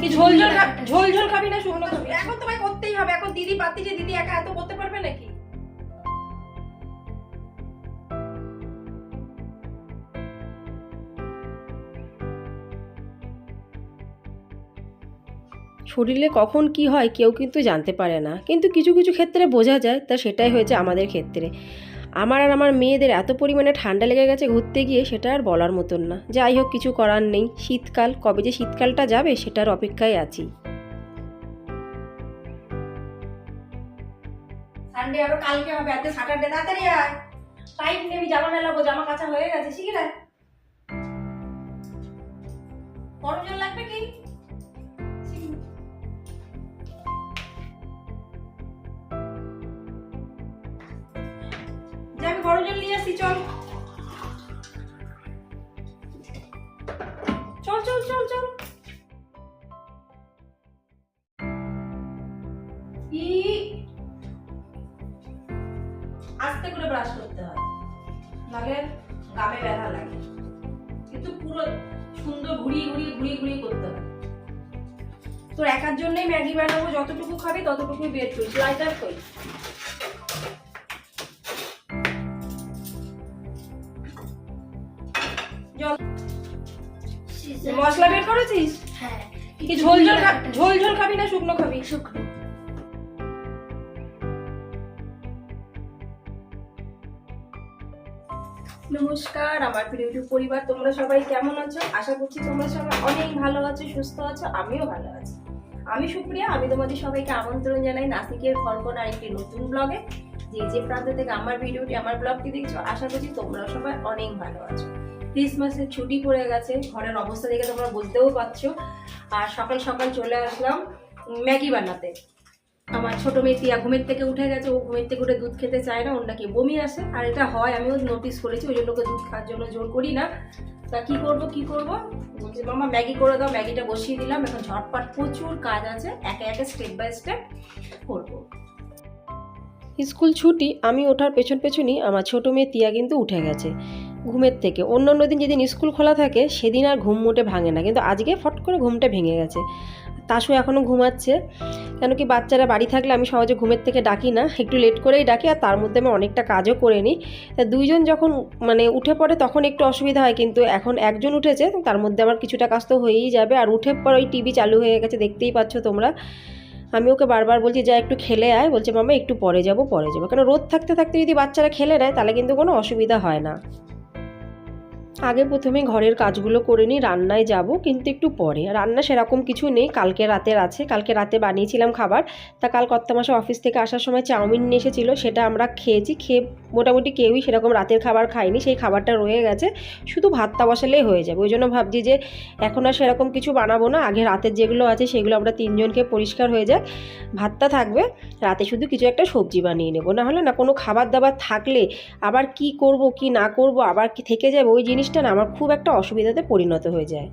কি ঝোল ঝোল ঝোল ঝোল খাবি না শুকনো খাবি এখন তোমায় করতেই হবে। এখন দিদি পাতি যে দিদি একা এত করতে পারবে নাকি? শরীরে কখন কি হয় কেউ কিন্তু জানতে পারে না। কিন্তু কিছু কিছু ক্ষেত্রে বোঝা যায় তা সেটাই হয়েছে আমাদের ক্ষেত্রে। আমার আর আমার মেয়েদের এত পরিমাণে ঠান্ডা লেগে গেছে ঘুরতে গিয়ে সেটা আর বলার মতন না। যাই হোক, কিছু করার নেই। শীতকাল, কবে যে শীতকালটা যাবে সেটার অপেক্ষায় আছি। সানডে কালকে হবে আজকে স্যাটারডে তাড়াতাড়ি আয়। নেবি জামা মেলাবো জামা কাঁচা হয়ে গেছে শিখে রে গরম জল লাগবে কি? গরম নিয়ে আসি, চল। চল চল চল চল। আস্তে করে ব্রাশ করতে হয়। নাহলে গামে ব্যথা লাগে। কিন্তু পুরো সুন্দর ঘুরিয়ে ঘুরিয়ে ঘুরিয়ে ঘুরিয়ে করতে হয়। তোর একার জন্যই ম্যাগি বানাবো, যতটুকু খাবি ততটুকুই বের করি লাইটার কই? মশলা বের করেছিস? হ্যাঁ। কি ঝোল ঝোল ঝোল ঝোল খাবি না শুকনো খাবি? শুকনো। নমস্কার আমার প্রিয় ইউটিউব পরিবার তোমরা সবাই কেমন আছো? আশা করছি তোমরা সবাই অনেক ভালো আছো সুস্থ আছো আমিও ভালো আছি। আমি সুপ্রিয়া আমি তোমাদের সবাইকে আমন্ত্রণ জানাই নাসিকের খড়কোনার একটি নতুন ব্লগে। যে যে প্রান্ত থেকে আমার ভিডিওটি আমার ব্লগটি দেখছ আশা করছি তোমরা সবাই অনেক ভালো আছো। ক্রিসমাসের ছুটি পড়ে গেছে, ঘরের অবস্থা দেখে তোমরা বুঝতেও পারছ। আর সকাল সকাল চলে আসলাম ম্যাগি বানাতে। আমার ছোট মেয়ে তিয়া ঘুমের থেকে উঠে গেছে, ও ঘুমের থেকে উঠে দুধ খেতে চায় না, ওর নাকি বমি আসে। আর এটা হয়, আমিও নোটিস করেছি, ওই জন্য ওকে দুধ খাওয়ার জন্য জোর করি না। তা কি করব কি করব? বলছি, মামা, ম্যাগি করে দাও, ম্যাগিটা বসিয়ে দিলাম। এখন ঝটপট প্রচুর কাজ আছে, একে একে স্টেপ বাই স্টেপ করব। স্কুল ছুটি, আমি ওঠার পেছন পেছনই আমার ছোট মেয়ে তিয়া কিন্তু উঠে গেছে। ঘুমের থেকে। অন্য অন্য দিন যেদিন স্কুল খোলা থাকে, সেদিন আর ঘুম মোটে ভাঙে না। কিন্তু আজকে ফট করে ঘুমটা ভেঙে গেছে। তাসু এখনও ঘুমাচ্ছে। কেন কি বাচ্চারা বাড়ি থাকলে আমি সহজে ঘুমের থেকে ডাকি না। একটু লেট করেই ডাকি আর তার মধ্যে আমি অনেকটা কাজও করে নিই। দুইজন যখন মানে উঠে পড়ে তখন একটু অসুবিধা হয়। কিন্তু এখন একজন উঠেছে, তার মধ্যে আমার কিছুটা কাজ তো হয়েই যাবে। আর উঠে পর ওই টিভি চালু হয়ে গেছে, দেখতেই পাচ্ছ তোমরা। আমি ওকে বারবার বলছি, যা একটু খেলে আয়। বলছে, মামা, একটু পরে যাব, পরে যাব। কেন রোদ থাকতে থাকতে যদি বাচ্চারা খেলে নেয়, তাহলে কিন্তু কোনো অসুবিধা হয় না। আগে প্রথমে ঘরের কাজগুলো করে নিই, রান্নায় যাব, কিন্তু একটু পরে। রান্না সেরকম কিছু নেই, কালকে রাতের আছে। কালকে রাতে বানিয়েছিলাম খাবার। তা কাল কর্তা মাসে অফিস থেকে আসার সময় চাউমিন নিয়ে এসেছিল, সেটা আমরা খেয়েছি। খেয়ে মোটামুটি কেউই সেরকম রাতের খাবার খায়নি, সেই খাবারটা রয়ে গেছে। শুধু ভাতটা বসালেই হয়ে যাবে। ওই জন্য ভাবছি যে এখন আর সেরকম কিছু বানাবো না। আগে রাতের যেগুলো আছে সেগুলো আমরা তিনজনকে পরিষ্কার হয়ে যাক। ভাতটা থাকবে, রাতে শুধু কিছু একটা সবজি বানিয়ে নেব। না হলে না কোনো খাবার দাবার থাকলে আবার কি করব, কি না করব, আবার কি থেকে যাবে, ওই জিনিসটা না আমার খুব একটা অসুবিধাতে পরিণত হয়ে যায়।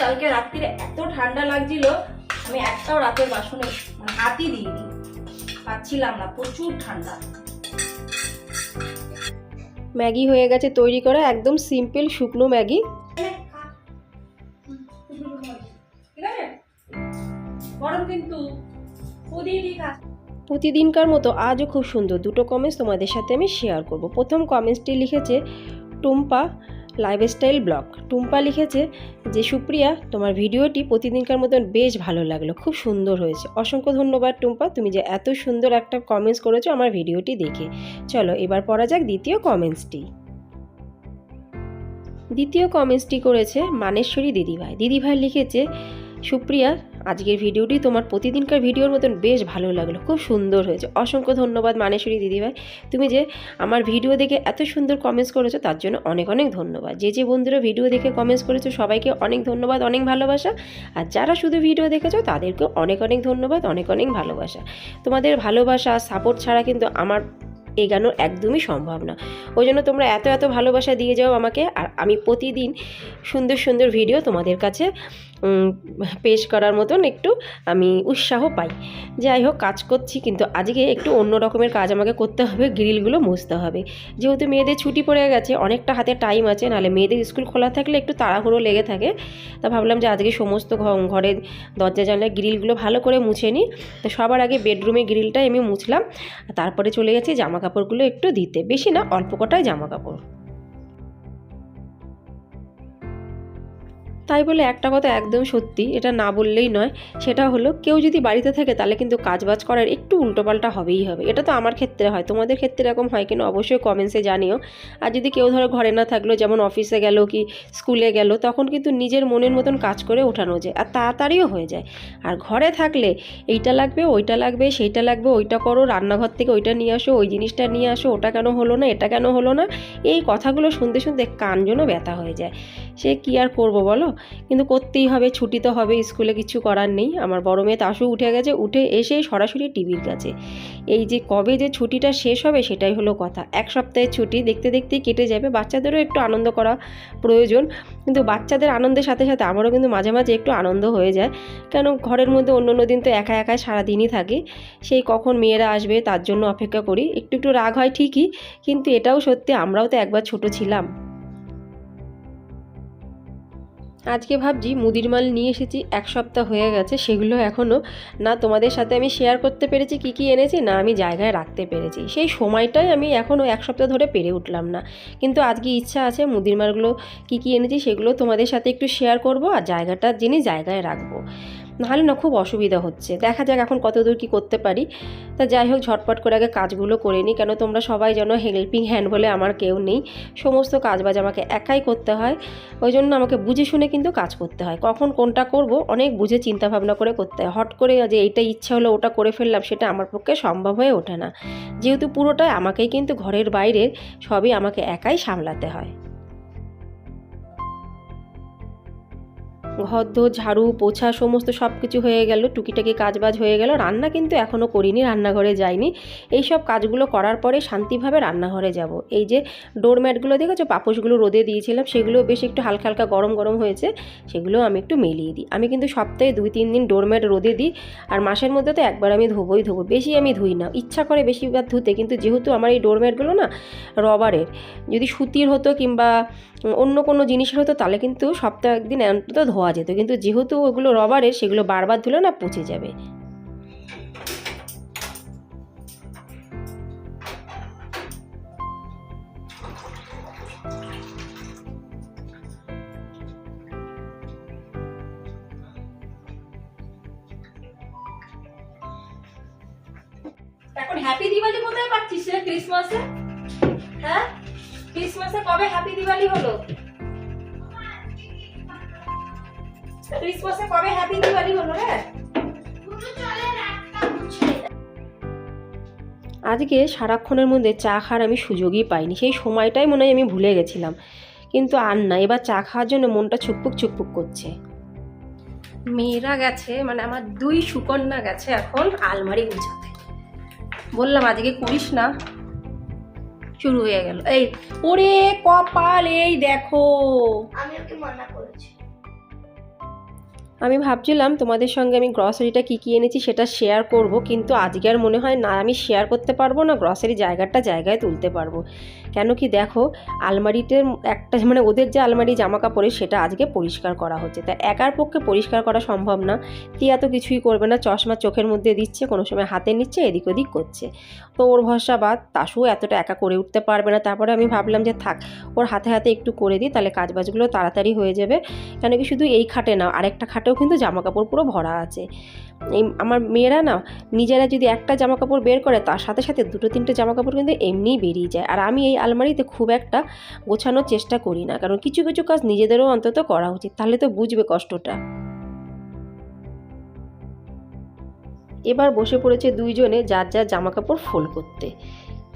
কালকে রাত্রিরে এত ঠান্ডা লাগছিল, আমি একটাও রাতের বাসনে হাতই দিইনি। পাচ্ছিলাম না, প্রচুর ঠান্ডা। ম্যাগি হয়ে গেছে তৈরি করা একদম সিম্পল শুকনো ম্যাগি। প্রতিদিনকার মতো আজও খুব সুন্দর। দুটো কমেন্টস তোমাদের সাথে আমি শেয়ার করব। প্রথম কমেন্টসটি লিখেছে টুম্পা লাইফস্টাইল ব্লগ টুম্পা লিখেছে যে, সুপ্রিয়া, তোমার ভিডিওটি প্রতিদিনকার মতন বেশ ভালো লাগল, খুব সুন্দর হয়েছে। অসংখ্য ধন্যবাদ টুম্পা, তুমি যে এত সুন্দর একটা কমেন্টস করেছ আমার ভিডিওটি দেখে। চলো, এবার পড়া যাক দ্বিতীয় কমেন্টসটি দ্বিতীয় কমেন্টসটি করেছে মানেশ্বরী দিদিভাই। দিদিভাই লিখেছে, সুপ্রিয়া আজকের ভিডিওটি তোমার প্রতিদিনকার ভিডিওর মতন বেশ ভালো লাগল, খুব সুন্দর হয়েছে। অসংখ্য ধন্যবাদ মানেশ্বরী দিদিভাই। তুমি যে আমার ভিডিও দেখে এত সুন্দর কমেন্টস করেছ, তার জন্য অনেক অনেক ধন্যবাদ। যে যে বন্ধুরা ভিডিও দেখে কমেন্টস করেছ, সবাইকে অনেক ধন্যবাদ, অনেক ভালোবাসা। আর যারা শুধু ভিডিও দেখেছ, তাদেরকেও অনেক অনেক ধন্যবাদ, অনেক অনেক ভালোবাসা। তোমাদের ভালোবাসা সাপোর্ট ছাড়া কিন্তু আমার এগানো একদমই সম্ভব না। ওই জন্য তোমরা এত এত ভালোবাসা দিয়ে যাও আমাকে, আর আমি প্রতিদিন সুন্দর সুন্দর ভিডিও তোমাদের কাছে পেশ করার মতন একটু আমি উৎসাহ পাই। যাই হোক, কাজ করছি কিন্তু আজকে একটু অন্য রকমের কাজ আমাকে করতে হবে, গ্রিলগুলো মুছতে হবে। যেহেতু মেয়েদের ছুটি পড়ে গেছে, অনেকটা হাতে টাইম আছে, নাহলে মেয়েদের স্কুল খোলা থাকলে একটু তাড়াহুড়ো লেগে থাকে। তা ভাবলাম যে আজকে সমস্ত ঘরের দরজা জানলা গ্রিলগুলো ভালো করে মুছে নিই। তো সবার আগে বেডরুমে গ্রিলটা আমি মুছলাম। তারপরে চলে গেছি জামা কাপড়গুলো একটু দিতে। বেশি না, অল্প কটাই জামা কাপড় তাই বলে একটা কথা একদম সত্যি, এটা না বললেই নয়। সেটা হলো, কেউ যদি বাড়িতে থাকে তাহলে কিন্তু কাজবাজ করার একটু উল্টোপাল্টা হবেই হবে। এটা তো আমার ক্ষেত্রে হয়। তোমাদের ক্ষেত্রে এরকম হয় কিনা অবশ্যই কমেন্টসে জানিও। আর যদি কেউ ধরো ঘরে না থাকল, যেমন অফিসে গেল কি স্কুলে গেল, তখন কিন্তু নিজের মনের মতন কাজ করে ওঠানো যায়। আর তাড়াতাড়িও হয়ে যায়। আর ঘরে থাকলে এইটা লাগবে, ওইটা লাগবে, সেইটা লাগবে, ওইটা করো, রান্নাঘর থেকে ওইটা নিয়ে আসো, ওই জিনিসটা নিয়ে আসো, ওটা কেন হলো না, এটা কেন হলো না, এই কথাগুলো শুনতে শুনতে কান যেন ব্যথা হয়ে যায়। সে কি আর করব বলো? কিন্তু করতেই হবে, ছুটি তো হবে, স্কুলে কিছু করার নেই। আমার বড় মেয়ে তাসু উঠে গেছে, উঠে এসে সরাসরি টিভির কাছে। এই যে কবে যে ছুটিটা শেষ হবে সেটাই হলো কথা। এক সপ্তাহের ছুটি, দেখতে দেখতেই কেটে যাবে। বাচ্চাদেরও একটু আনন্দ করা প্রয়োজন, কিন্তু বাচ্চাদের আনন্দের সাথে সাথে আমারও কিন্তু মাঝে মাঝে একটু আনন্দ হয়ে যায়। কেন ঘরের মধ্যে অন্য অন্য দিন তো একা একাই সারাদিনই থাকি। সেই কখন মেয়েরা আসবে তার জন্য অপেক্ষা করি। একটু একটু রাগ হয় ঠিকই, কিন্তু এটাও সত্যি, আমরাও তো একবার ছোট ছিলাম। আজকে ভাবছি মুদির মাল নিয়ে এসেছি, এক সপ্তাহ হয়ে গেছে, সেগুলো এখনও না, তোমাদের সাথে আমি শেয়ার করতে পেরেছি, কি কি এনেছি, না, আমি জায়গায় রাখতে পেরেছি। সেই সময়টাই আমি এখনও এক সপ্তাহ ধরে পেরে উঠলাম না। কিন্তু আজকে ইচ্ছা আছে মুদির মালগুলো কী, কি এনেছি, সেগুলো তোমাদের সাথে একটু শেয়ার করব, আর জায়গাটা যিনি জায়গায় রাখব। নাহলে না খুব অসুবিধা হচ্ছে। দেখা যাক এখন কতদূর কি করতে পারি। তা যাই হোক, ঝটপট করে আগে কাজগুলো করে নিই। কেন তোমরা সবাই যেন হেল্পিং হ্যান্ড বলে আমার কেউ নেই। সমস্ত কাজবাজ আমাকে একাই করতে হয়। ওই জন্য আমাকে বুঝে শুনে কিন্তু কাজ করতে হয়। কখন কোনটা করব, অনেক বুঝে চিন্তা ভাবনা করে করতে হয়। হট করে যে এইটা ইচ্ছা হলো ওটা করে ফেললাম, সেটা আমার পক্ষে সম্ভব হয়ে ওঠে না। যেহেতু পুরোটাই আমাকেই কিন্তু ঘরের বাইরের সবই আমাকে একাই সামলাতে হয়। ঘর ঝাড়ু, পোছা সমস্ত সব কিছু হয়ে গেল, টুকিটাকি কাজবাজ হয়ে গেল। রান্না কিন্তু এখনও করিনি, রান্নাঘরে যাইনি। এই সব কাজগুলো করার পরে শান্তিভাবে রান্নাঘরে যাব। এই যে ডোরম্যাটগুলো দেখেছ, পাপোশগুলো রোদে দিয়েছিলাম, সেগুলো বেশ একটু হালকা হালকা গরম গরম হয়েছে, সেগুলো আমি একটু মেলিয়ে দিই। আমি কিন্তু সপ্তাহে দুই তিন দিন ডোরম্যাট রোদে দিই, আর মাসের মধ্যে তো একবার আমি ধোবই ধোবো, বেশি আমি ধুই না। ইচ্ছা করে বেশিবার ধুতে, কিন্তু যেহেতু আমার এই ডোরম্যাটগুলো না রবারের যদি সুতির হতো কিংবা অন্য কোনো জিনিসের হতো, তাহলে কিন্তু সপ্তাহে একদিন অন্তত ধোয়া যেত। কিন্তু যেহেতু ওগুলো রবারের সেগুলো বারবার ধুলে না পচে যাবে। এখন হ্যাপি দিওয়ালি কোথায় পাচ্ছিস ক্রিসমাসে হ্যাঁ? ক্রিসমাসে কবে হ্যাপি দিওয়ালি হলো? ক্রিসমাসে কবে হ্যাপি দিওয়ালি হলো রে? আজকে সারাক্ষণের মধ্যে চা খাওয়ার আমি সুযোগই পাইনি। সেই সময়টাই মনে হয় আমি ভুলে গেছিলাম। কিন্তু আর না এবার চা খাওয়ার জন্য মনটা ছুকপুক ছুকপুক করছে। মেয়েরা গেছে মানে আমার দুই সুকন্যা গেছে এখন আলমারি গুছাতে। বললাম আজকে করিস না। শুরু হয়ে গেল। এই ওরে কপাল এই দেখো। আমি ওকে মানা করেছি। আমি ভাবছিলাম তোমাদের সঙ্গে আমি গ্রসারিটা কী কী এনেছি সেটা শেয়ার করব, কিন্তু আজকে আর মনে হয় না, আমি শেয়ার করতে পারব না গ্রসারি জায়গাটা জায়গায় তুলতে পারব। কেন কি দেখো, আলমারিতে একটা মানে ওদের যে আলমারি জামা কাপড়ের সেটা আজকে পরিষ্কার করা হচ্ছে। তা একার পক্ষে পরিষ্কার করা সম্ভব না। তিয়া তো কিছুই করবে না, চশমা চোখের মধ্যে দিচ্ছে, কোনো সময় হাতে নিচ্ছে, এদিক ওদিক করছে। তো ওর ভরসা বাদ, তাসু এতটা একা করে উঠতে পারবে না। তারপরে আমি ভাবলাম যে থাক, ওর হাতে হাতে একটু করে দিই, তাহলে কাজবাজগুলো তাড়াতাড়ি হয়ে যাবে। কেন কি শুধু এই খাটে না, আরেকটা খাটেও কিন্তু জামা কাপড় পুরো ভরা আছে। এই আমার মেয়েরা না, নিজেরা যদি একটা জামা কাপড় বের করে, তার সাথে সাথে দুটো, তিনটে জামা কাপড় কিন্তু এমনিই বেরিয়ে যায়। আর আমি এই আলমারিতে খুব একটা গোছানোর চেষ্টা করি না, কারণ কিছু কিছু কাজ নিজেদেরও অন্তত করা উচিত, তাহলে তো বুঝবে কষ্টটা। এবার বসে পড়েছে দুইজনে যার যার জামা কাপড় ফোল্ড করতে।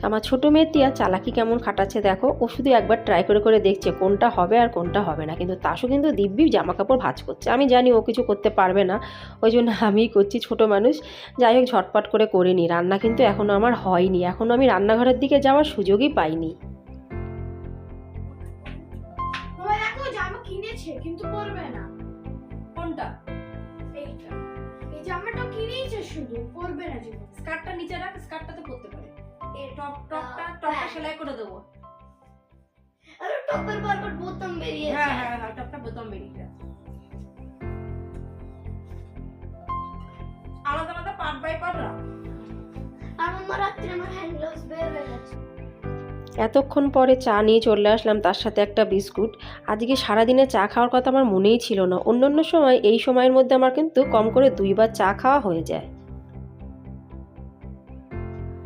আমার ছোটো মেয়ে তিয়া চালাকি কেমন খাটাচ্ছে দেখো, ও শুধু একবার ট্রাই করে করে দেখছে কোনটা হবে আর কোনটা হবে না। কিন্তু তাসু কিন্তু দিব্যি জামা কাপড় ভাজ করছে। আমি জানি ও কিছু করতে পারবে না, ওই জন্য আমিই করছি ছোটো মানুষ। যাই হোক, ঝটপট করে করে নিই। রান্না কিন্তু এখনও আমার হয়নি। এখনও আমি রান্নাঘরের দিকে যাওয়ার সুযোগই পাইনি। কিন্তু পরবে না। কোনটা? এইটা। এই জামাটা কিনেইছে শুধু, পরবে না জীবন। স্কার্টটা নিচে রাখ পরতে পারে। এই টপ টপটা। টপটা সেলাই করে দেবো। আরে টপের বারবার বোতাম বেরিয়েছে। হ্যাঁ হ্যাঁ হ্যাঁ টপটা বোতাম বেরিয়ে গেছে আলাদা আলাদা পার্ট বাই পার্ট রাখ। আর আমার রাত্রে আমার হ্যান্ড গ্লাভস বের হয়ে গেছে। এতক্ষণ পরে চা নিয়ে চলে আসলাম তার সাথে একটা বিস্কুট। আজকে সারাদিনে চা খাওয়ার কথা আমার মনেই ছিল না। অন্যান্য সময় এই সময়ের মধ্যে আমার কিন্তু কম করে দুইবার চা খাওয়া হয়ে যায়।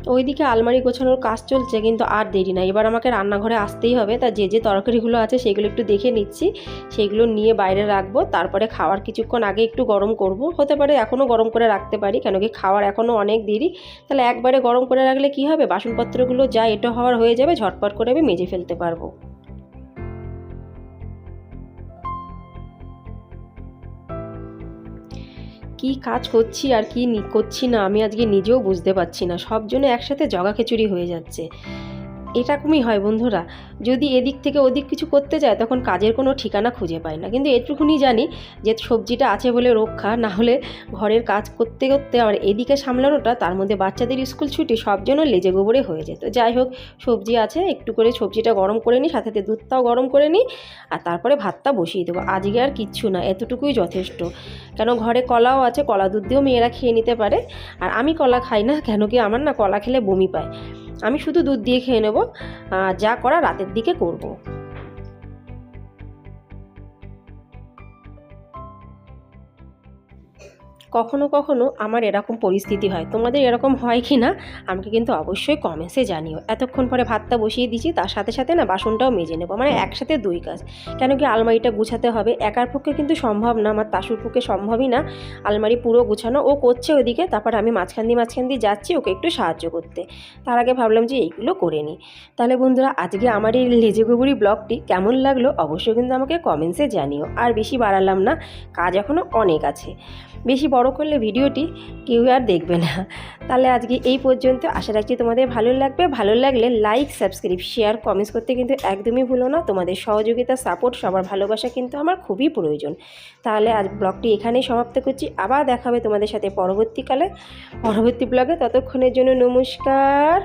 ওইদিকে আলমারি গোছানোর কাজ চলছে, কিন্তু আর দেরি না এবার আমাকে রান্নাঘরে আসতেই হবে। তা যে যে তরকারিগুলো আছে সেগুলো একটু দেখে নিচ্ছি। সেগুলো নিয়ে বাইরে রাখব। তারপরে খাওয়ার কিছুক্ষণ আগে একটু গরম করব। হতে পারে এখনও গরম করে রাখতে পারি, কেন কি খাওয়ার এখনও অনেক দেরি। তাহলে একবারে গরম করে রাখলে কি হবে? বাসনপত্রগুলো যা এটা হওয়ার হয়ে যাবে, ঝটপট করে আমি মেজে ফেলতে পারব। কি কাজ করছি আর কি করছি না, আমি আজকে নিজেও বুঝতে পারছি না। সব জন্য একসাথে জগা খিচুড়ি হয়ে যাচ্ছে। এরকমই হয় বন্ধুরা। যদি এদিক থেকে ওদিক কিছু করতে যায়, তখন কাজের কোনো ঠিকানা খুঁজে পায় না। কিন্তু এটুকুনি জানি যে সবজিটা আছে বলে রক্ষা, না হলে ঘরের কাজ করতে করতে আবার এদিকে সামলানোটা, তার মধ্যে বাচ্চাদের স্কুল ছুটি সব জন্য লেজে গোবরে হয়ে যেত যাই হোক, সবজি আছে, একটু করে সবজিটা গরম করে নিই সাথে দুধটাও গরম করে নিই, আর তারপরে ভাতটা বসিয়ে দেবো। আজকে আর কিচ্ছু না, এতটুকুই যথেষ্ট। কেন ঘরে কলাও আছে, কলা দুধ দিয়েও মেয়েরা খেয়ে নিতে পারে। আর আমি কলা খাই না, কেন কি আমার না কলা খেলে বমি পায়। আমি শুধু দুধ দিয়ে খেয়ে নেব যা করা রাতের দিকে করব। কখনো কখনো আমার এরকম পরিস্থিতি হয়। তোমাদের এরকম হয় কি না আমাকে কিন্তু অবশ্যই কমেন্টসে জানিও। এতক্ষণ পরে ভাতটা বসিয়ে দিচ্ছি তার সাথে সাথে না বাসনটাও মেজে নেব। মানে একসাথে দুই কাজ। কেন কি আলমারিটা গুছাতে হবে? একার পক্ষে কিন্তু সম্ভব না আমার তাসুর পক্ষে সম্ভবই না। আলমারি পুরো গুছানো ও করছে ওদিকে তারপর আমি মাঝখান দিয়ে মাঝখান দিয়ে যাচ্ছি ওকে একটু সাহায্য করতে। তার আগে ভাবলাম যে এইগুলো করে নিই। তাহলে বন্ধুরা আজকে আমার এই লেজে গুবুরি ব্লগটি কেমন লাগল? অবশ্যই কিন্তু আমাকে কমেন্টসে জানিও। আর বেশি বাড়ালাম না কাজ এখনও অনেক আছে। বেশি বড় করলে ভিডিওটি কেউ আর দেখবে না। তাহলে আজকে এই পর্যন্ত। আশা রাখছি তোমাদের ভালো লাগবে। ভালো লাগলে লাইক সাবস্ক্রাইব শেয়ার কমেন্টস করতে কিন্তু একদমই ভুলো না। তোমাদের সহযোগিতা সাপোর্ট সবার ভালোবাসা কিন্তু আমার খুবই প্রয়োজন। তাহলে আজ ব্লগটি এখানেই সমাপ্ত করছি। আবার দেখা হবে তোমাদের সাথে পরবর্তীকালে। পরবর্তী ব্লগে ততক্ষণের জন্য নমস্কার।